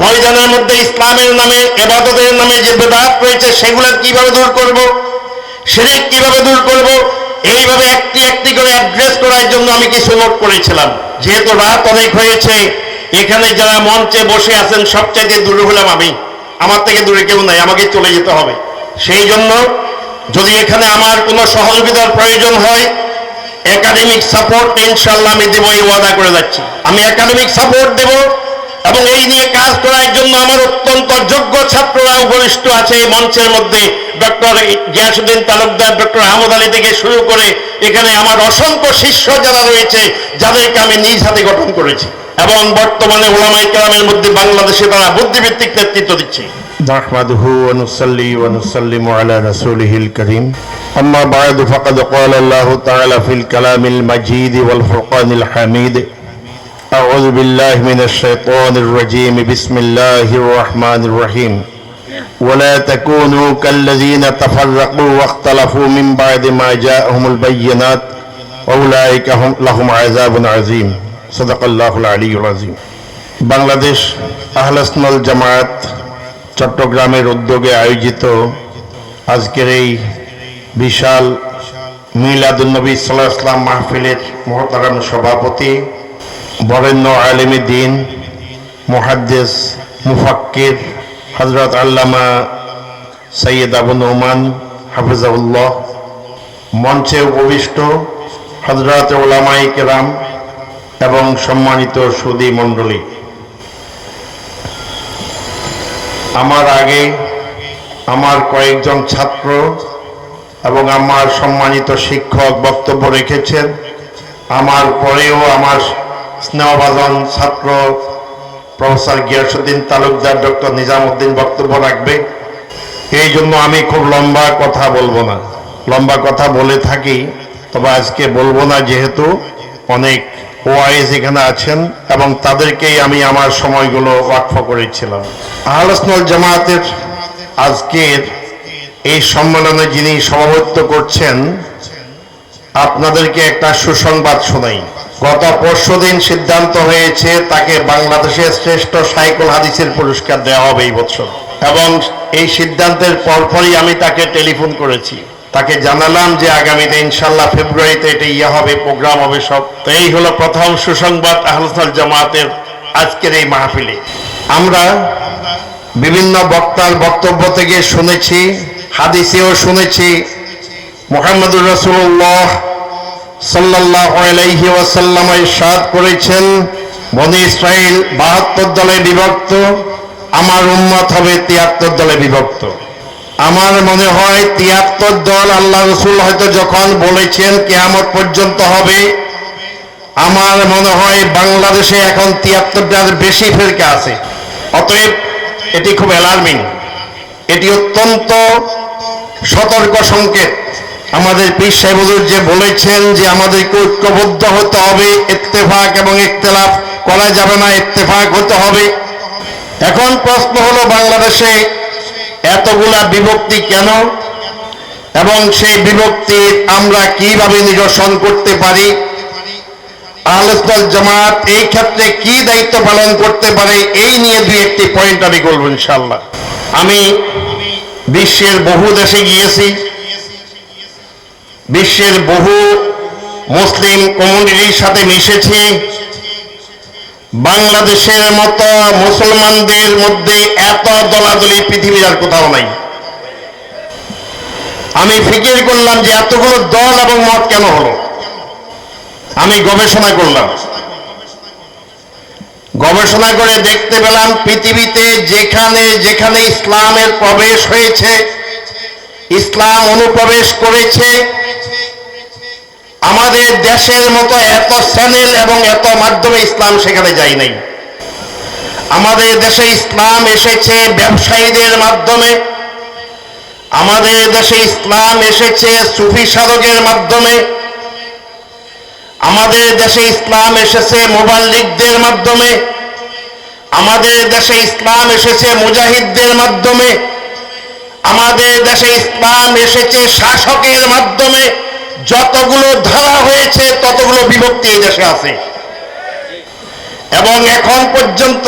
ময়দানের মধ্যে ইসলামের নামে, এবাদতের নামে যে বেদাত রয়েছে, সেগুলো কীভাবে দূর করব? শিরিক কীভাবে দূর করব? এইভাবে একটি একটি করে অ্যাড্রেস করার জন্য আমি কিছু নোট করেছিলাম। যেহেতু রাত অনেক হয়েছে, এখানে যারা মঞ্চে বসে আছেন, সবচাইতে দূরে হলাম আমি। আমার থেকে দূরে কেউ নাই, আমাকে চলে যেতে হবে। সেই জন্য যদি এখানে আমার কোনো সহযোগিতার প্রয়োজন হয় একাডেমিক সাপোর্ট ইনশাল্লাহ আমি দেবো, এই ওয়াদা করে যাচ্ছি। আমি একাডেমিক সাপোর্ট দেব এবং এই নিয়ে কাজ করার জন্য আমার অত্যন্ত যোগ্য ছাত্ররা উপরিষ্ট আছে এই মঞ্চের মধ্যে ডক্টর গিয়াসুদ্দিন তালুকদার ডক্টর আহমদ আলী থেকে শুরু করে এখানে আমার অসংখ্য শিষ্য যারা রয়েছে যাদেরকে আমি নিজ হাতে গঠন করেছি এবং বর্তমানে ওলামাই কেরামের মধ্যে বাংলাদেশে তারা বুদ্ধিভিত্তিক নেতৃত্ব দিচ্ছে نحمده ونصلي ونسلم على رسوله الكريم أما بعد فقد قال الله تعالى في الكلام المجيد والفرقان الحميد أعوذ بالله من الشيطان الرجيم بسم الله الرحمن الرحيم ولا تكونوا كالذين تفرقوا واختلفوا من بعد ما جاءهم البينات وأولئك هم لهم عذاب عظيم صدق الله العلي العظيم বাংলাদেশ আহলাসনাল জামায়াত চট্টগ্রামের উদ্যোগে আয়োজিত আজকের এই বিশাল মিলাদুলনবী সাল্লাহ ইসলাম মাহফিলের মহতারাম সভাপতি বরেণ্য আলেমী দিন, মুহাদ্দেস, মুফাক্কির হজরত আল্লামা সৈয়দ আবু নোমান হাফিজাউল্লাহ মঞ্চে উপবিষ্ট হজরত ওলামাই কেরাম এবং সম্মানিত সুদী মণ্ডলী। আমার আগে আমার কয়েকজন ছাত্র এবং আমার সম্মানিত শিক্ষক বক্তব্য রেখেছেন। আমার পরেও আমার স্নেহভাজন ছাত্র প্রফেসর গিয়াসুদ্দিন তালুকদার ডক্টর নিজামুদ্দিন বক্তব্য রাখবে। এই জন্য আমি খুব লম্বা কথা বলব না। লম্বা কথা বলে থাকি, তবে আজকে বলব না যেহেতু অনেক ওয়াইজ এখানে আছেন এবং তাদেরকেই আমি আমার সময়গুলো ওয়াকফ করেছিলাম। আহলসনল জামায়াতের আজকের এই সম্মেলনে যিনি সভাপতিত্ব করছেন, আপনাদেরকে একটা সুসংবাদ শোনাই। গত পরশু দিন সিদ্ধান্ত হয়েছে তাকে বাংলাদেশের শ্রেষ্ঠ সাইকুল হাদিসের পুরস্কার দেওয়া হবে এই বছর। এবং এই সিদ্ধান্তের পরপরই আমি তাকে টেলিফোন করেছি। তাকে জানালাম যে আগামীতে ইনশাল্লাহ ফেব্রুয়ারিতে এটা ইয়ে হবে, প্রোগ্রাম হবে সব। তো এই হলো প্রথম সুসংবাদ আহলসাল জামাতের আজকের এই মাহফিলে। আমরা বিভিন্ন বক্তার বক্তব্য থেকে শুনেছি, হাদিসেও শুনেছি, মোহাম্মদুর রসুল্লাহ সাল্লাহ ওয়াসাল্লাম ইরশাদ করেছেন, বনি ইসরাইল বাহাত্তর দলে বিভক্ত, আমার উম্মত হবে তিয়াত্তর দলে বিভক্ত। আমার মনে হয় তিয়াত্তর দল আল্লাহ রসুল হয়তো যখন বলেছেন কেয়ামত পর্যন্ত হবে, আমার মনে হয় বাংলাদেশে এখন তিয়াত্তরটার বেশি ফেরকা আছে। অতএব এটি খুব অ্যালার্মিং এটি অত্যন্ত সতর্ক সংকেত। আমাদের পীর সাহেব হুজুর যে বলেছেন যে আমাদেরকে ঐক্যবদ্ধ হতে হবে, ইত্তেফাক এবং ইখতলাফ করা যাবে না, ইত্তেফাক হতে হবে। এখন প্রশ্ন হলো বাংলাদেশে এতগুলা বিভক্তি কেন? এবং সেই বিভক্তি আমরা কীভাবে নিরসন করতে পারি? আলোচনাল জামাত এই ক্ষেত্রে কি দায়িত্ব পালন করতে পারে? এই নিয়ে দুই একটি পয়েন্ট আমি বলব ইনশাল্লাহ আমি বিশ্বের বহু দেশে গিয়েছি। বিশ্বের বহু মুসলিম কমিউনিটির সাথে মিশেছি। বাংলাদেশের মতো মুসলমানদের মধ্যে এত দলাদলি পৃথিবীর আর কোথাও নাই। আমি ফিকির করলাম যে এতগুলো দল এবং মত কেন হলো? আমি গবেষণা করলাম। গবেষণা করে দেখতে পেলাম পৃথিবীতে যেখানে যেখানে ইসলামের প্রবেশ হয়েছে ইসলাম অনুপ্রবেশ করেছে। আমাদের দেশের মতো এত চ্যানেল এবং এত মাধ্যমে ইসলাম সেখানে যায় নাই। আমাদের দেশে ইসলাম এসেছে ব্যবসায়ীদের মাধ্যমে। আমাদের দেশে ইসলাম এসেছে সুফি সাধকের মাধ্যমে। আমাদের দেশে ইসলাম এসেছে মোবাল্লিকদের মাধ্যমে। আমাদের দেশে ইসলাম এসেছে মুজাহিদদের মাধ্যমে। আমাদের দেশে ইসলাম এসেছে শাসকের মাধ্যমে। যতগুলো ধারা হয়েছে, ততগুলো বিভক্তি এই দেশে আছে। এবং এখন পর্যন্ত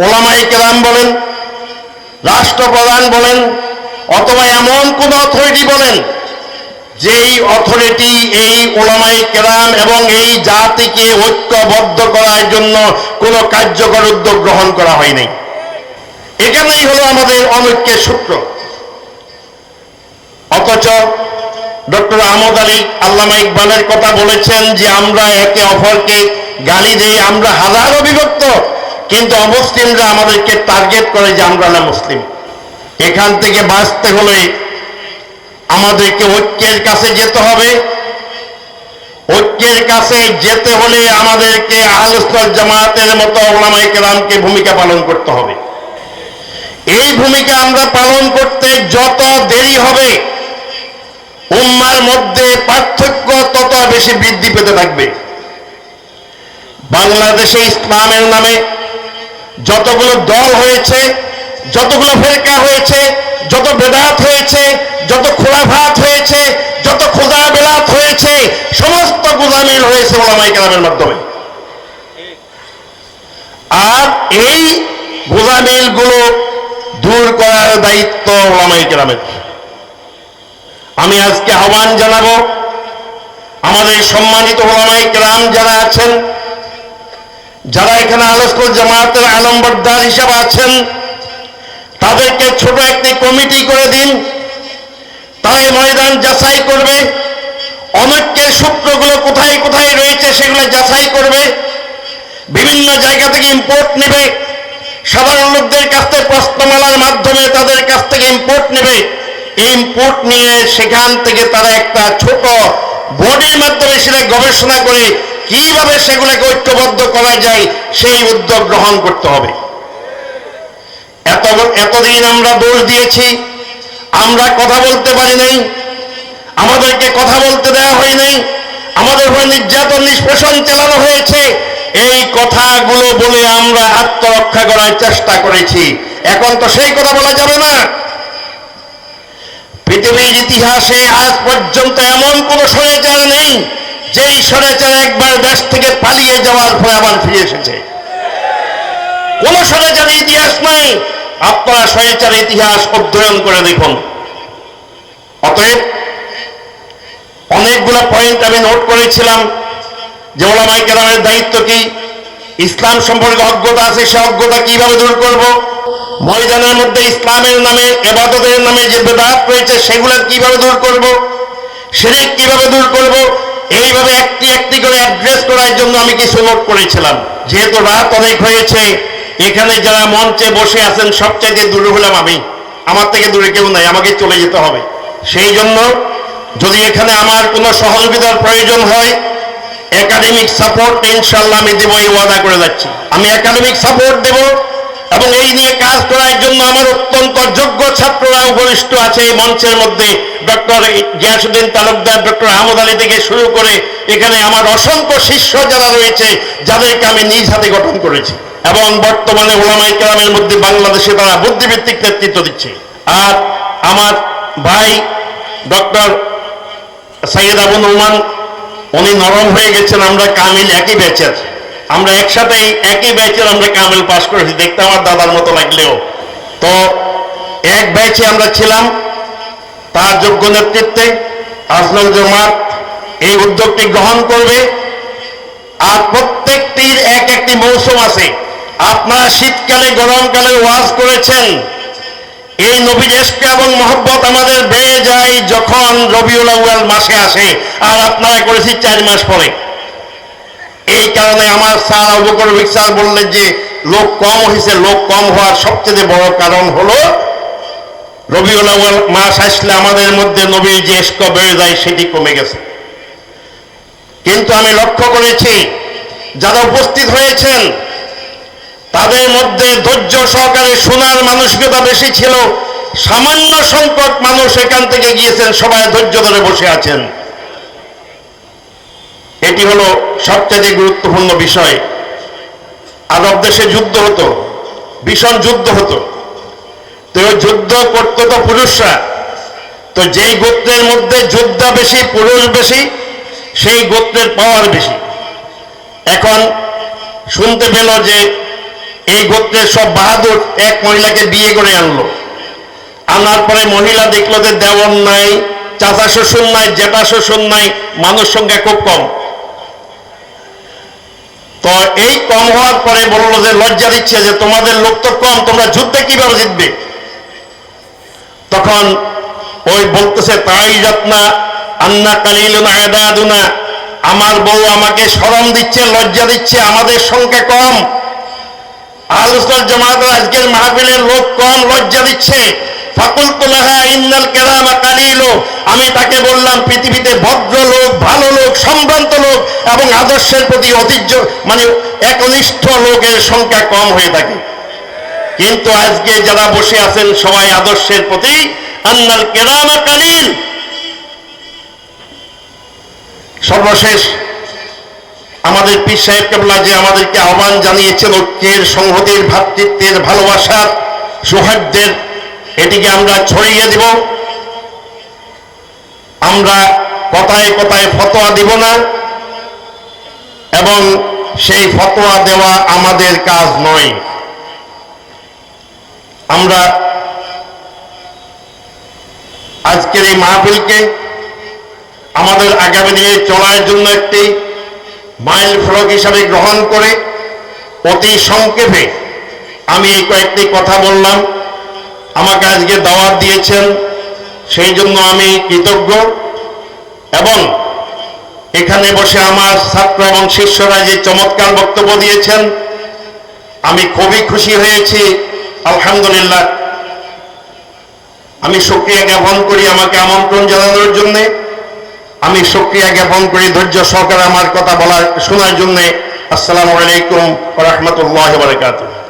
ওলামাই কেরাম বলেন, রাষ্ট্রপ্রধান বলেন, অথবা এমন কোন অথরিটি বলেন, যেই অথরিটি এই ওলামাই কেরাম এবং এই জাতিকে ঐক্যবদ্ধ করার জন্য কোনো কার্যকর উদ্যোগ গ্রহণ করা হয়নি এখানেই হলো আমাদের অনৈক্যের সূত্র। অথচ ডক্টর আহমদ আলী আল্লামা ইকবালের কথা বলেছেন যে, আমরা একে অপরকে গালি দেই, আমরা হাজারো বিভক্ত, কিন্তু অমুসলিমরা আমাদেরকে টার্গেট করে যে, আমরা না মুসলিম। এখান থেকে বাঁচতে হলে আমাদেরকে ঐক্যের কাছে যেতে হবে। ঐক্যের কাছে যেতে হলে আমাদেরকে আলোচনার জামাতের মতো ওলামাই কেরামকে ভূমিকা পালন করতে হবে। এই ভূমিকা আমরা পালন করতে যত দেরি হবে, উম্মার মধ্যে পার্থক্য তত বেশি বৃদ্ধি পেতে থাকবে। বাংলাদেশে ইসলামের নামে যতগুলো দল হয়েছে, যতগুলো ফেরকা হয়েছে, যত বেদাত হয়েছে, যত খোলাভাত হয়েছে, যত খোদা বেলাত হয়েছে, সমস্ত গুজামিল হয়েছে ওলামাই কেরামের মাধ্যমে। আর এই গোজামিলগুলো দূর করার দায়িত্ব ওলামাই কেরামের। আমি আজকে আহ্বান জানাব, আমাদের সম্মানিত ওলামাই কেরাম যারা আছেন, যারা এখানে আলোচনা জামাতের আলম্বরদার হিসাবে আছেন, তাদেরকে ছোট একটি কমিটি করে দিন। তারাই ময়দান যাচাই করবে, অনৈক্যের সূত্রগুলো কোথায় কোথায় রয়েছে সেগুলো যাচাই করবে, বিভিন্ন জায়গা থেকে ইম্পোর্ট নেবে, সাধারণ লোকদের কাছ থেকে প্রশ্নমালার মাধ্যমে তাদের কাছ থেকে ইম্পোর্ট নেবে। ইম্পোর্ট নিয়ে সেখান থেকে তারা একটা ছোট বডির মাধ্যমে সেটা গবেষণা করে কীভাবে সেগুলোকে ঐক্যবদ্ধ করা যায়, সেই উদ্যোগ গ্রহণ করতে হবে। এত, এতদিন আমরা দোষ দিয়েছি, আমরা কথা বলতে পারি নাই, আমাদেরকে কথা বলতে দেওয়া হয় নাই, আমাদের উপরে নির্যাতন নিষ্পেষণ চালানো হয়েছে। এই কথাগুলো বলে আমরা আত্মরক্ষা করার চেষ্টা করেছি। এখন তো সেই কথা বলা যাবে না। পৃথিবীর ইতিহাসে আজ পর্যন্ত এমন কোন স্বৈরাচার নেই, যেই স্বৈরাচার একবার দেশ থেকে পালিয়ে যাওয়ার পরে আবার ফিরে এসেছে। কোন স্বৈরাচারের ইতিহাস নাই। আপনারা স্বৈরাচারের ইতিহাস অধ্যয়ন করে দেখুন। অতএব অনেকগুলো পয়েন্ট আমি নোট করেছিলাম। যে ওলামাই কেরামের দায়িত্ব কি? ইসলাম সম্পর্কে অজ্ঞতা আছে, সে অজ্ঞতা কীভাবে দূর করব? ময়দানের মধ্যে ইসলামের নামে, এবাদতের নামে যে বেদাত রয়েছে, সেগুলো কীভাবে দূর করব? শিরিক কীভাবে দূর করব? এইভাবে একটি একটি করে অ্যাড্রেস করার জন্য আমি কিছু নোট করেছিলাম। যেহেতু রাত অনেক হয়েছে, এখানে যারা মঞ্চে বসে আছেন, সবচাইতে দূরে হলাম আমি। আমার থেকে দূরে কেউ নাই, আমাকে চলে যেতে হবে। সেই জন্য যদি এখানে আমার কোনো সহযোগিতার প্রয়োজন হয় একাডেমিক সাপোর্ট ইনশাল্লাহ আমি দেবো, এই ওয়াদা করে যাচ্ছি। আমি একাডেমিক সাপোর্ট দেব এবং এই নিয়ে কাজ করার জন্য আমার অত্যন্ত যোগ্য ছাত্ররা উপরিষ্ট আছে এই মঞ্চের মধ্যে। ডক্টর গিয়াসুদ্দিন তালুকদার, ডক্টর আহমদ আলী থেকে শুরু করে এখানে আমার অসংখ্য শিষ্য যারা রয়েছে, যাদেরকে আমি নিজ হাতে গঠন করেছি এবং বর্তমানে ওলামাই কেরামের মধ্যে বাংলাদেশে তারা বুদ্ধিভিত্তিক নেতৃত্ব দিচ্ছে। আর আমার ভাই ডক্টর সৈয়দ আবুল নোমান উনি নরম হয়ে গেছেন, আমরা কামিল একই ব্যাচের আমরা একসাথেই একই ব্যাচের আমরা কামিল পাশ করেছি, দেখতে আমার দাদার মতো লাগলেও। তো এক ব্যাচে আমরা ছিলাম তার যোগ্য নেতৃত্বে আজনল জমাত এই উদ্যোগটি গ্রহণ করবে। আর প্রত্যেকটির এক একটি মৌসুম আছে। আপনারা শীতকালে, গরমকালে ওয়াজ করেছেন এই নবীর এসক এবং মহব্বত আমাদের বেড়ে যায় যখন রবিউল আউয়াল মাসে আসে আর আপনারা করেছি চার মাস পরে। এই কারণে আমার স্যার অবকর স্যার বললেন যে, লোক কম হয়েছে লোক কম হওয়ার সবচেয়ে বড় কারণ হলো রবিউল আউয়াল মাস আসলে আমাদের মধ্যে নবীর যে এসক বেড়ে যায় সেটি কমে গেছে। কিন্তু আমি লক্ষ্য করেছি, যারা উপস্থিত হয়েছেন তাদের মধ্যে ধৈর্য সহকারে শোনার মানসিকতা বেশি ছিল। সামান্য সংকট মানুষ এখান থেকে গিয়েছেন, সবাই ধৈর্য ধরে বসে আছেন। এটি হলো সবচেয়ে গুরুত্বপূর্ণ বিষয়। আরব দেশে যুদ্ধ হতো, ভীষণ যুদ্ধ হতো। তো যুদ্ধ করতো তো পুরুষরা। তো যেই গোত্রের মধ্যে যোদ্ধা বেশি, পুরুষ বেশি, সেই গোত্রের পাওয়ার বেশি। এখন শুনতে পেল যে এই গোত্রের সব বাহাদুর এক মহিলাকে বিয়ে করে আনলো। আনার পরে মহিলা দেখল যে দেওয়ার নাই, চাচা শ্বশুর নাই, জেঠা শ্বশুর নাই, মানুষ সংখ্যা খুব কম। তো এই কম হওয়ার পরে বলল যে লজ্জা দিচ্ছে যে তোমাদের লোক তো কম, তোমরা যুদ্ধে কীভাবে জিতবে? তখন ওই বলতেছে, তাই যত্না, আন্না কালিলুনা আদাদুনা আমার বউ আমাকে শরম দিচ্ছে, লজ্জা দিচ্ছে, আমাদের সংখ্যা কম। আজকের মাহফিলের লোক কম লজ্জা দিচ্ছে। আমি তাকে বললাম, পৃথিবীতে ভদ্র লোক, ভালো লোক, সম্ভ্রান্ত লোক এবং আদর্শের প্রতি ঐতিহ্য মানে একনিষ্ঠ লোকের সংখ্যা কম হয়ে থাকে। কিন্তু আজকে যারা বসে আছেন সবাই আদর্শের প্রতি, আন্নাল কেরামা কালিল। সর্বশেষ আমাদের পীর সাহেব কেবলা যে আমাদেরকে আহ্বান জানিয়েছেন ঐক্যের, সংহতির ভ্রাতৃত্বের ভালোবাসার, সৌহার্দ্যের, এটিকে আমরা ছড়িয়ে দিব। আমরা কথায় কথায় ফতোয়া দিব না এবং সেই ফতোয়া দেওয়া আমাদের কাজ নয়। আমরা আজকের এই মাহফিলকে আমাদের আগামী দিনে চলার জন্য একটি মাইল ফলক হিসাবে গ্রহণ করে অতি সংক্ষেপে আমি এই কয়েকটি কথা বললাম। আমাকে আজকে দাওয়াত দিয়েছেন, সেই জন্য আমি কৃতজ্ঞ এবং এখানে বসে আমার ছাত্র এবং শিষ্যরা যে চমৎকার বক্তব্য দিয়েছেন, আমি খুবই খুশি হয়েছি। আলহামদুলিল্লাহ। আমি সক্রিয়া জ্ঞাপন করি আমাকে আমন্ত্রণ জানানোর জন্যে। আমি সক্রিয়া জ্ঞাপন করি, ধৈর্য সহকারে আমার কথা বলার, শোনার জন্যে। আসসালামু আলাইকুম রহমতুল্লাহ বারকাতুহ।